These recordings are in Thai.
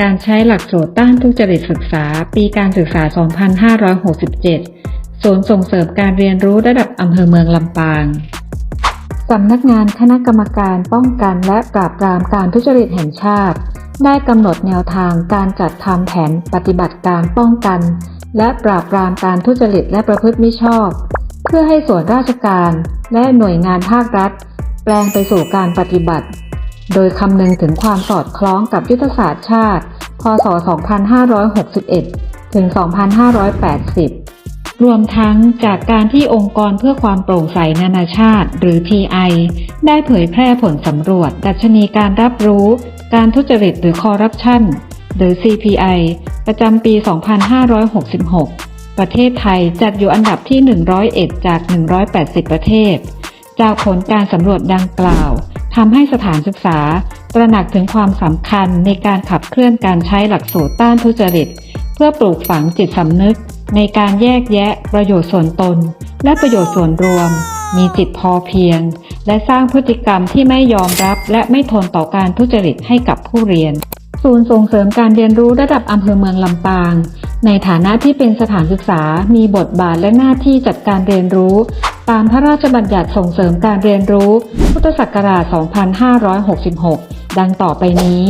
การใช้หลักสูตรต้านทุจริตศึกษา ปีการศึกษา 2567 ศูนย์ส่งเสริมการเรียนรู้ระดับอำเภอเมืองลำปางสำนักงานคณะกรรมการป้องกันและปราบปรามการทุจริตแห่งชาติ ได้กำหนดแนวทางการจัดทำแผนปฏิบัติการป้องกัน และปราบปรามการทุจริตและประพฤติมิชอบ เพื่อให้ส่วนราชการและหน่วยงานภาครัฐ แปลงไปสู่การปฏิบัติ โดยคำนึงถึงความสอดคล้องกับยุทธศาสตร์ชาติ พศ 2561 ถึง 2580 รวมทั้งจากการที่องค์กรเพื่อความโปร่งใสนานาชาติ หรือ TI ได้เผยแพร่ผลสำรวจ ดัชนีการรับรู้ การทุจริตหรือคอร์รัปชันหรือ CPI ประจำปี 2566 ประเทศไทยจัดอยู่อันดับที่ 101 จาก 180 ประเทศ จากผลการสำรวจดังกล่าว ทำให้สถานศึกษา ตระหนักถึงความสำคัญในการขับเคลื่อนการใช้หลักสูตรต้านทุจริต เพื่อปลูกฝังจิตสำนึก ในการแยกแยะประโยชน์ส่วนตน และประโยชน์ส่วนรวม มีจิตพอเพียง และสร้างพฤติกรรมที่ไม่ยอมรับ และไม่ทนต่อการทุจริตให้กับผู้เรียน ศูนย์ส่งเสริมการเรียนรู้ระดับอำเภอเมืองลำปางในฐานะที่เป็นสถานศึกษา มีบทบาทและหน้าที่จัดการเรียนรู้ ตามพระราชบัญญัติส่งเสริมการเรียนรู้ พุทธศักราช 2566 ดังต่อไปนี้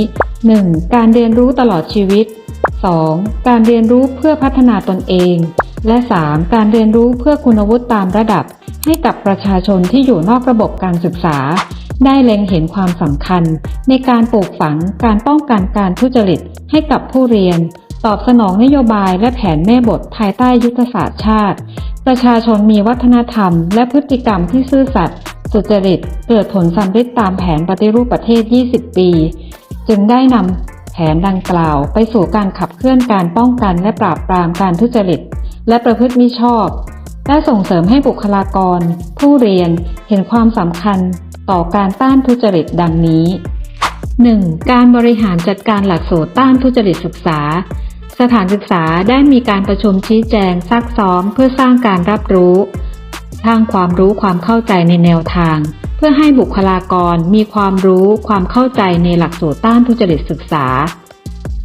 1. การเรียนรู้ตลอดชีวิต 2. การเรียนรู้เพื่อพัฒนาตนเอง และ 3. การเรียนรู้เพื่อคุณวุฒิตามระดับ ให้กับประชาชนที่อยู่นอกระบบการศึกษา ได้เล็งเห็นความสำคัญ ในการปลูกฝังการป้องกันการทุจริตให้กับผู้เรียน ตอบสนองนโยบายและแผนแม่บทภายใต้ยุทธศาสตร์ชาติ ประชาชนมีวัฒนธรรม และพฤติกรรมที่ซื่อสัตย์สุจริตเกิดผลสำเร็จตามแผนปฏิรูปประเทศ 20 ปี จึงได้นำแผนดังกล่าว ไปสู่การขับเคลื่อนการป้องกันและปราบปรามการทุจริต และประพฤติมิชอบ และส่งเสริมให้บุคลากร ผู้เรียนเห็นความสำคัญต่อการต้านทุจริตดังนี้ 1. การบริหารจัดการหลักสูตรต้านทุจริตศึกษา สถานศึกษาได้มีการประชุมชี้แจงซักซ้อมเพื่อสร้างการรับรู้สร้างความรู้ความเข้าใจในแนวทาง เพื่อให้บุคลากรมีความรู้ความเข้าใจในหลักสูตรต้านทุจริตศึกษา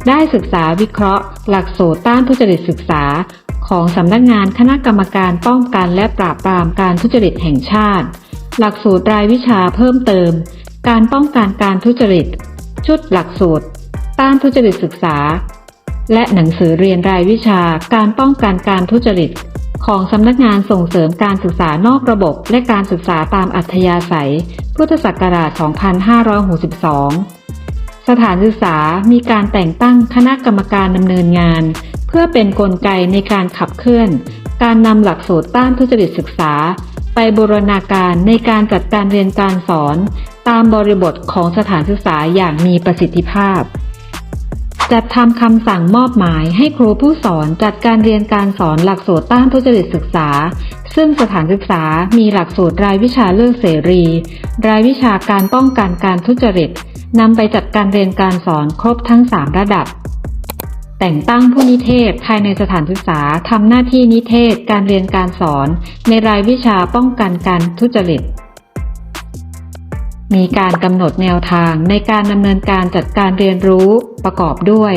ได้ศึกษาวิเคราะห์ หลักสูตรต้านทุจริตศึกษา ของสำนักงานคณะกรรมการป้องกันและปราบปรามการทุจริตแห่งชาติ หลักสูตรรายวิชาเพิ่มเติม การป้องกันการทุจริต ชุดหลักสูตร ต้านทุจริตศึกษา และหนังสือเรียนรายวิชาการป้องกันการทุจริต ของสำนักงานส่งเสริมการศึกษานอกระบบ และการศึกษาตามอัธยาศัย พุทธศักราช 2562 สถานศึกษามีการแต่งตั้งคณะกรรมการดำเนินงาน เพื่อเป็นนกลไกในการขับเคลื่อน การนำหลักสูตรต้านทุจริตศึกษา ไปบูรณาการในการจัดการเรียนการสอน ตามบริบทของสถานศึกษาอย่างมีประสิทธิภาพ จัดทำคำสั่งมอบหมายให้ครูผู้สอนจัดการเรียนการสอนหลักสูตรต้านทุจริตศึกษา ซึ่งสถานศึกษามีหลักสูตรรายวิชาเลือกเสรี รายวิชาการป้องกันการทุจริตนำไปจัดการเรียนการสอนครบทั้ง 3 ระดับ แต่งตั้งผู้นิเทศภายในสถานศึกษาทำหน้าที่นิเทศการเรียนการสอน ในรายวิชาป้องกันการทุจริต มีการกำหนดแนวทางในการดำเนินการจัดการเรียนรู้ประกอบด้วย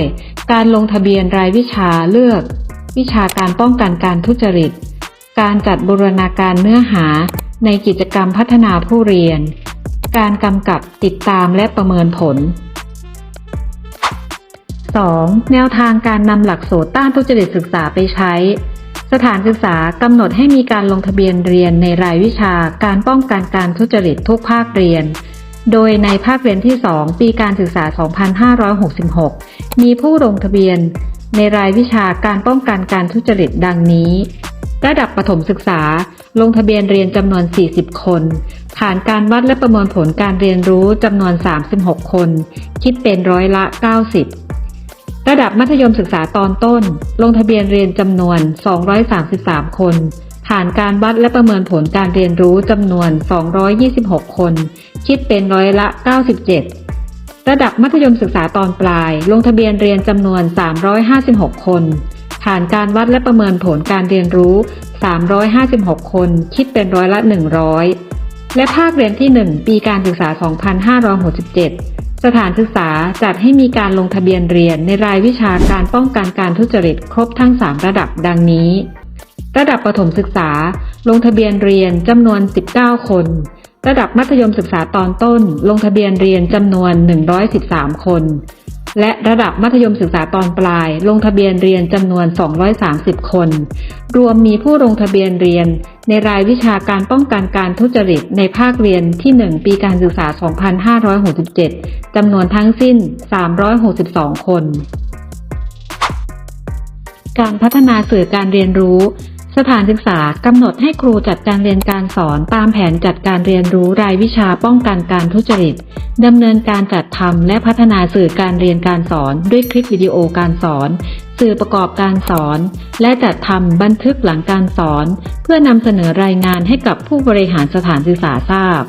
การลงทะเบียนรายวิชาเลือก วิชาการป้องกันการทุจริต การจัดบูรณาการเนื้อหาในกิจกรรมพัฒนาผู้เรียน การกำกับติดตามและประเมินผล 2. แนวทางการนำหลักสูตรต้านทุจริตศึกษาไปใช้ สถานศึกษากำหนดให้มีการลงทะเบียนเรียนในรายวิชาการป้องกันการทุจริตทุกภาคเรียน โดยในภาคเรียนที่ 2 ปีการศึกษา 2566 มีผู้ลงทะเบียน ในรายวิชาการป้องกันการทุจริตดังนี้ ระดับประถมศึกษา ลงทะเบียนเรียนจำนวน 40 คนผ่านการวัดและประเมินผลการเรียนรู้จำนวน 36 คน คิดเป็นร้อยละ 90 ระดับมัธยมศึกษาตอนต้น ลงทะเบียนเรียนจำนวน 233 คน ผ่านการวัดและประเมินผลการเรียนรู้จำนวน 226 คน คิดเป็นร้อยละ 97 ระดับมัธยมศึกษาตอนปลาย ลงทะเบียนเรียนจำนวน 356 คนผ่านการวัดและประเมินผลการเรียนรู้ 356 คน คิดเป็นร้อยละ 100 และภาคเรียนที่ 1 ปีการศึกษา 2567สถานศึกษาจัดให้มีการลงทะเบียนเรียนในรายวิชาการป้องกันการทุจริตครบทั้ง 3 ระดับดังนี้ ระดับประถมศึกษา ลงทะเบียนเรียนจำนวน 19 คน ระดับมัธยมศึกษาตอนต้น ลงทะเบียนเรียนจำนวน 113 คน และระดับมัธยมศึกษาตอนปลาย ลงทะเบียนเรียนจำนวน 230 คน รวมมีผู้ลงทะเบียนเรียน ในรายวิชาการป้องกันการทุจริตในภาคเรียนที่ 1 ปีการศึกษา 2567 จำนวนทั้งสิ้น 362 คนการพัฒนาสื่อการเรียนรู้ สถานศึกษากำหนดให้ครูจัดการเรียนการสอนตามแผนจัดการเรียนรู้รายวิชาป้องกันการทุจริตดำเนินการจัดทำและพัฒนาสื่อการเรียนการสอนด้วยคลิปวิดีโอการสอน สื่อประกอบการสอน และจัดทำบันทึกหลังการสอน เพื่อนำเสนอรายงานให้กับผู้บริหารสถานศึกษาทราบ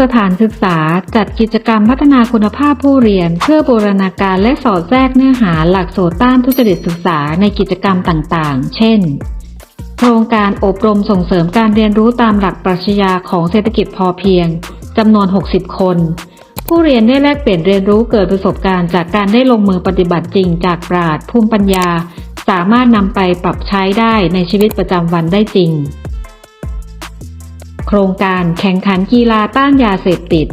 สถานศึกษาจัดกิจกรรมพัฒนาคุณภาพผู้เรียน เพื่อบูรณาการและสอดแทรกเนื้อหาหลักสูตรต้านทุจริตศึกษาในกิจกรรมต่างๆ เช่น โครงการอบรมส่งเสริมการเรียนรู้ตามหลักปรัชญาของเศรษฐกิจพอเพียงจำนวน 60 คน ผู้เรียนได้แลกเปลี่ยนเรียนรู้เกิดประสบการณ์จากการได้ลงมือปฏิบัติจริงจากปราดภูมิปัญญา สามารถนำไปปรับใช้ได้ในชีวิตประจำวันได้จริง โครงการแข่งขันกีฬาต้านยาเสพติด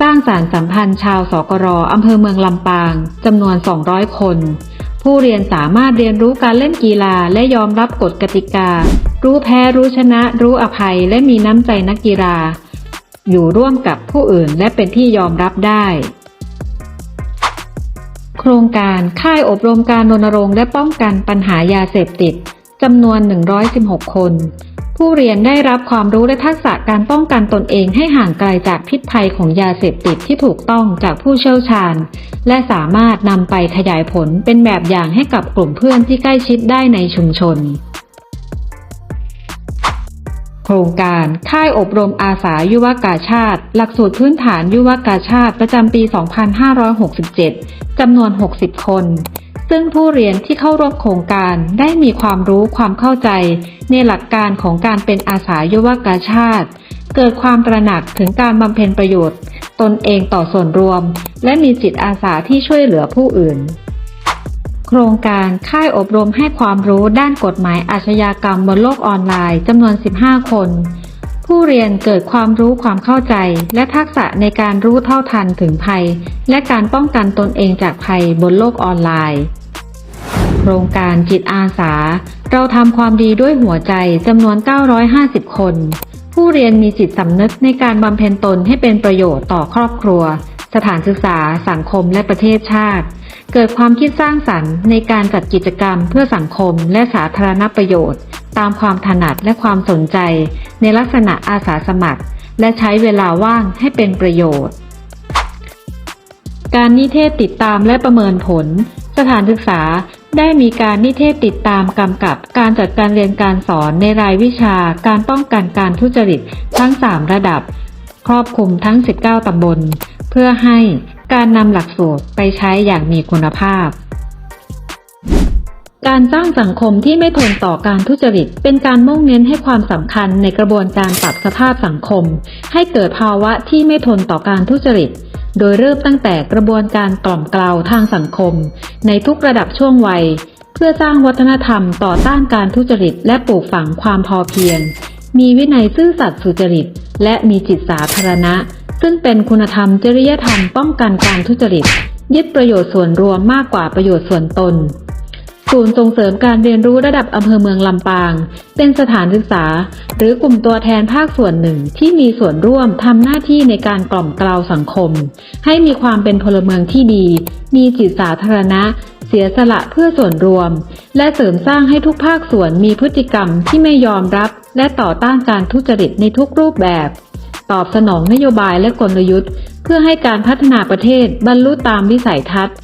สร้างสารสัมพันธ์ชาวสกรอำเภอเมืองลำปางจำนวน 200 คน ผู้เรียนสามารถเรียนรู้การเล่นกีฬาและยอมรับกฎกติกา รู้แพ้รู้ชนะ รู้อภัยและมีน้ำใจนักกีฬา อยู่ร่วมกับผู้อื่นและเป็นที่ยอมรับได้โครงการค่ายอบรมการรณรงค์และป้องกันปัญหายาเสพติดจำนวน 116 คน ผู้เรียนได้รับความรู้และทักษะการป้องกันตนเองให้ห่างไกลจากพิษภัยของยาเสพติดที่ถูกต้องจากผู้เชี่ยวชาญ และสามารถนำไปขยายผลเป็นแบบอย่างให้กับกลุ่มเพื่อนที่ใกล้ชิดได้ในชุมชน โครงการค่ายอบรมอาสายุวกาชาติ หลักสูตรพื้นฐานยุวกาชาติประจำปี 2567 จำนวน 60 คน ซึ่งผู้เรียนที่เข้าร่วมโครงการได้มีความรู้ความเข้าใจ ในหลักการของการเป็นอาสายุวกาชาติ เกิดความตระหนักถึงการบำเพ็ญประโยชน์ ตนเองต่อส่วนรวม และมีจิตอาสาที่ช่วยเหลือผู้อื่น โครงการค่ายอบรมให้ความรู้ด้านกฎหมายอาชญากรรมบนโลกออนไลน์จำนวน 15 คน ผู้เรียนเกิดความรู้ความเข้าใจ และทักษะในการรู้เท่าทันถึงภัย และการป้องกันตนเองจากภัยบนโลกออนไลน์ โครงการจิตอาสา เราทำความดีด้วยหัวใจจำนวน 950 คน ผู้เรียนมีจิตสำนึกในการบำเพ็ญตนให้เป็นประโยชน์ต่อครอบครัว สถานศึกษา สังคมและประเทศชาติ เกิดความคิดสร้างสรรค์ในการจัดกิจกรรมเพื่อสังคมและสาธารณประโยชน์ ตามความถนัดและความสนใจในลักษณะอาสาสมัคร และใช้เวลาว่างให้เป็นประโยชน์ การนิเทศติดตามและประเมินผล สถานศึกษาได้มีการนิเทศติดตามกำกับการจัดการเรียนการสอนในรายวิชาการป้องกันการทุจริตทั้ง 3 ระดับ ครอบคลุมทั้ง 19 ตำบล เพื่อให้การนำหลักสูตรไปใช้อย่างมีคุณภาพ การสร้างสังคมที่ไม่ทนต่อการทุจริต เป็นการมุ่งเน้นให้ความสำคัญในกระบวนการปรับสภาพสังคม ให้เกิดภาวะที่ไม่ทนต่อการทุจริต โดยเริ่มตั้งแต่กระบวนการกล่อมกล่าวทางสังคม ในทุกระดับช่วงวัย เพื่อสร้างวัฒนธรรมต่อต้านการทุจริต และปลูกฝังความพอเพียง มีวินัยซื่อสัตย์สุจริต และมีจิตสาธารณะ ซึ่งเป็นคุณธรรมจริยธรรมป้องกันการทุจริต ยึดประโยชน์ส่วนรวมมากกว่าประโยชน์ส่วนตน ศูนย์ส่งเสริมการเรียนรู้ระดับอำเภอเมืองลำปาง เป็นสถานศึกษา หรือกลุ่มตัวแทนภาคส่วนหนึ่งที่มีส่วนร่วมทำหน้าที่ในการกล่อมกล่าวสังคม ให้มีความเป็นพลเมืองที่ดี มีจิตสาธารณะ เสียสละเพื่อส่วนรวม และเสริมสร้างให้ทุกภาคส่วนมีพฤติกรรมที่ไม่ยอมรับ และต่อต้านการทุจริตในทุกรูปแบบ ตอบสนองนโยบายและกลยุทธ์ เพื่อให้การพัฒนาประเทศบรรลุตามวิสัยทัศน์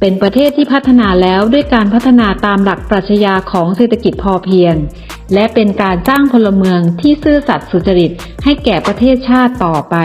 เป็นประเทศที่พัฒนาแล้วด้วยการพัฒนาตามหลักปรัชญาของเศรษฐกิจพอเพียง และเป็นการสร้างพลเมืองที่ซื่อสัตย์สุจริตให้แก่ประเทศชาติต่อไป